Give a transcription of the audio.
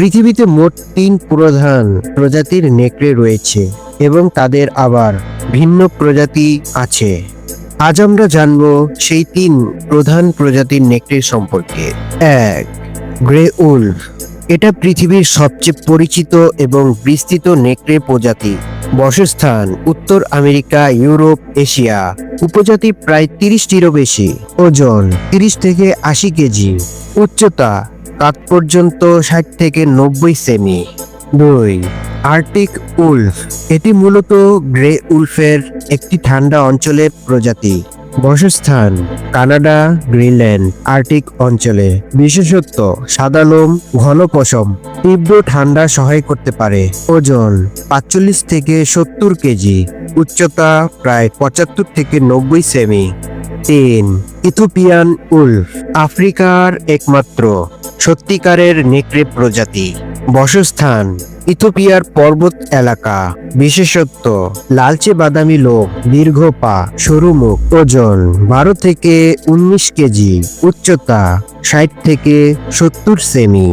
পৃথিবীতে মোট তিন প্রধান প্রজাতির নেকড়ে রয়েছে এবং তাদের আবার ভিন্ন প্রজাতি আছে। আজ আমরা জানব সেই তিন প্রধান প্রজাতির নেকড়ে সম্পর্কে। এক, গ্রে উলফ। এটা পৃথিবীর সবচেয়ে পরিচিত এবং বিস্তৃত নেকড়ে প্রজাতি। বসস্থান, উত্তর আমেরিকা, ইউরোপ, এশিয়া। উপজাতি প্রায় তিরিশটিরও বেশি। ওজন তিরিশ থেকে আশি কেজি। উচ্চতা কাত পর্যন্ত ষাট থেকে নব্বই সেমি। দুই, আর্টিক উলফ। এটি মূলত গ্রে উলফের একটি ঠান্ডা অঞ্চলের প্রজাতি। বসস্থান, কানাডা, গ্রিনল্যান্ড, আর্টিক অঞ্চলে। বিশেষত্ব, সাদা লোম, ঘন পশম। তীব্র ঠান্ডা সহায় করতে পারে। ওজন, পাঁচচল্লিশ থেকে সত্তর কেজি। উচ্চতা প্রায় পঁচাত্তর থেকে নব্বই সেমি। তিন, ইথোপিয়ান উলফ। আফ্রিকার একমাত্র সত্যিকারের নেকড়ে প্রজাতি। বসস্থান, ইথোপিয়ার পর্বত এলাকা। বিশেষত্ব, লালচে বাদামি লোক দীর্ঘ পা, সরু মুখ, ওজন বারো থেকে উনিশ কেজি, উচ্চতা ষাট থেকে সত্তর সেমি।